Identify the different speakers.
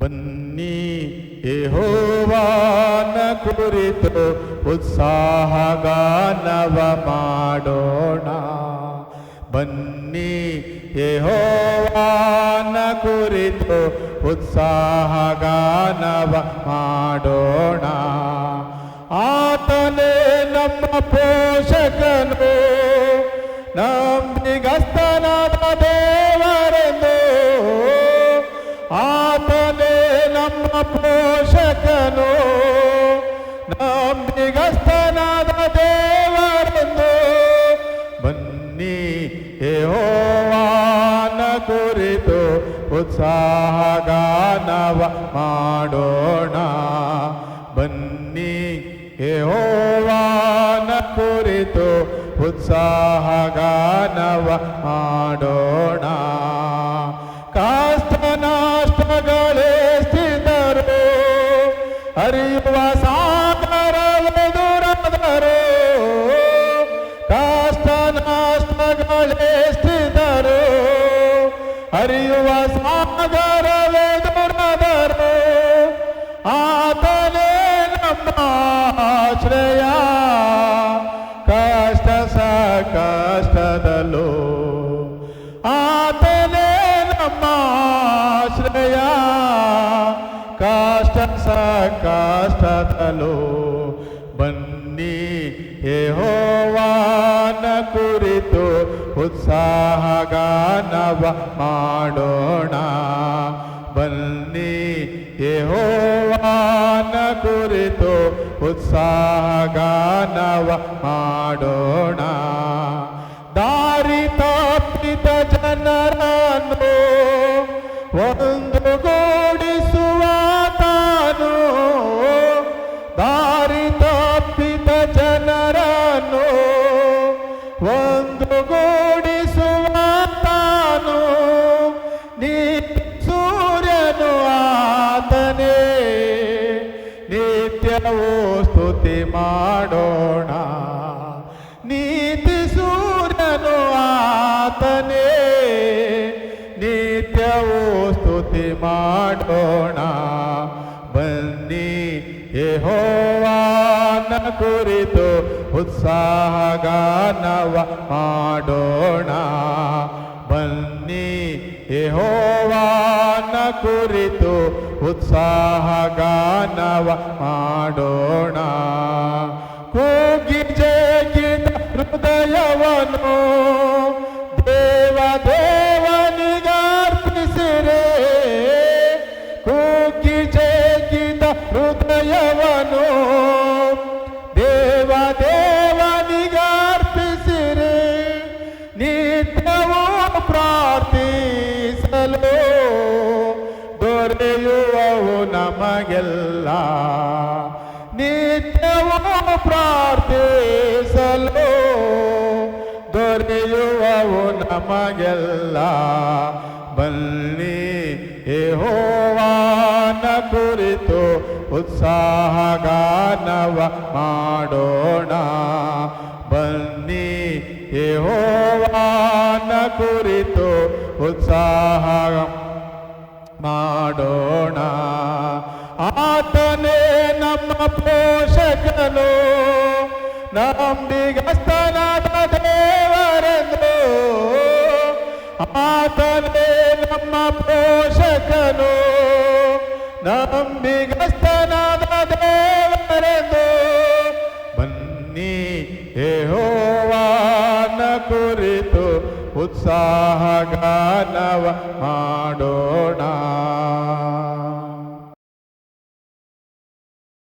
Speaker 1: ಬನ್ನಿ, ಯೆಹೋವನ ಕುರಿತು ಉತ್ಸಾಹ ಗಾನವ ಮಾಡೋಣ. ಬನ್ನಿ, ಯೆಹೋವನ ಕುರಿತು ಉತ್ಸಾಹ ಗಾನವ ಮಾಡೋಣ. ಆತನೇ ನಮ್ಮ ಪೋಷಕನು, ನಂಬಿಗಸ್ತನಾದ ಪೋಷಕನು ನಂಬಿಗಸ್ತನಾದ ದೇವರೆಂದು ಬನ್ನಿ ಯೆಹೋವನ ಕುರಿತು ಉತ್ಸಾಹ ಗಾನವ ಮಾಡೋಣ. ಬನ್ನಿ ಯೆಹೋವನ ಕುರಿತು ಉತ್ಸಾಹ ಗಾನವ ಮಾಡೋಣ. ಹರಿಯುವ ಸಾಗರವೆದುರಾದರು ಆತನೇ ನಮ್ಮ ಆಶ್ರಯ ಕಷ್ಟ ಕಷ್ಟದಲ್ಲೂ ಆತನೇ ನಮ್ಮ ಆಶ್ರಯ ಕಷ್ಟ ಕಷ್ಟದಲ್ಲೂ ಬನ್ನಿ ಯೆಹೋವನ ಕುರಿತು ಉತ್ಸಾಹ ಗಾನವ ಮಾಡೋಣ. ಬನ್ನಿ ಯೆಹೋವಾನ ಕುರಿತು ಉತ್ಸಾಹ ಗಾನವ ಮಾಡೋಣ. ನಿತ್ಯವೂ ಸ್ತುತಿ ಮಾಡೋಣ. ನೀತಿ ಸೂರ್ಯನು ಆತನೇ. ನಿತ್ಯವೂ ಸ್ತುತಿ ಮಾಡೋಣ. ಬನ್ನಿ ಯೆಹೋವಾನ ಕುರಿತು ಉತ್ಸಾಹ ಗಾನವ ಮಾಡೋಣ. ಬನ್ನಿ ಯೆಹೋವಾನ ಕುರಿತು ಉತ್ಸಾಹ ಗಾನವ ಮಾಡೋಣ. ಕೂಗಿ ಜಗಿದ ಹೃದಯವನು, ದೇವ ದೇವನಿಗರ್ಪಿಸಿರೆ ಕೂಗಿ ಜಗಿದ ಹೃದಯವನು, ದೇವ ದೇವನಿಗರ್ಪಿಸಿರೆ ನಿತ್ಯವೂ ಪ್ರಾರ್ಥಿಸಲು ದೊರೆಯುವವು ನಮಗೆಲ್ಲ ನಿತ್ಯವೂ ಪ್ರಾರ್ಥಿಸಲು ದೊರೆಯುವವು ನಮಗೆಲ್ಲ. ಬನ್ನಿ ಯೆಹೋವನ ಕುರಿತು ಉತ್ಸಾಹ ಗಾನವ ಮಾಡೋಣ. ಬನ್ನಿ ಯೆಹೋವನ ಕುರಿತು ಉತ್ಸಾಹ ಆತನೇ ನಮ್ಮ ಪೋಷಕನು. ನಂಬಿಗಸ್ತನಾದ ದೇವರೆಂದು. ಆತನೇ ನಮ್ಮ ಪೋಷಕನು. ನಂಬಿಗಸ್ತನಾದ ದೇವರೆಂದು. ಬನ್ನಿ ಯೆಹೋವನ ಕುರಿತು ಉತ್ಸಾಹ ಗಾನವ ಮಾಡೋಣ.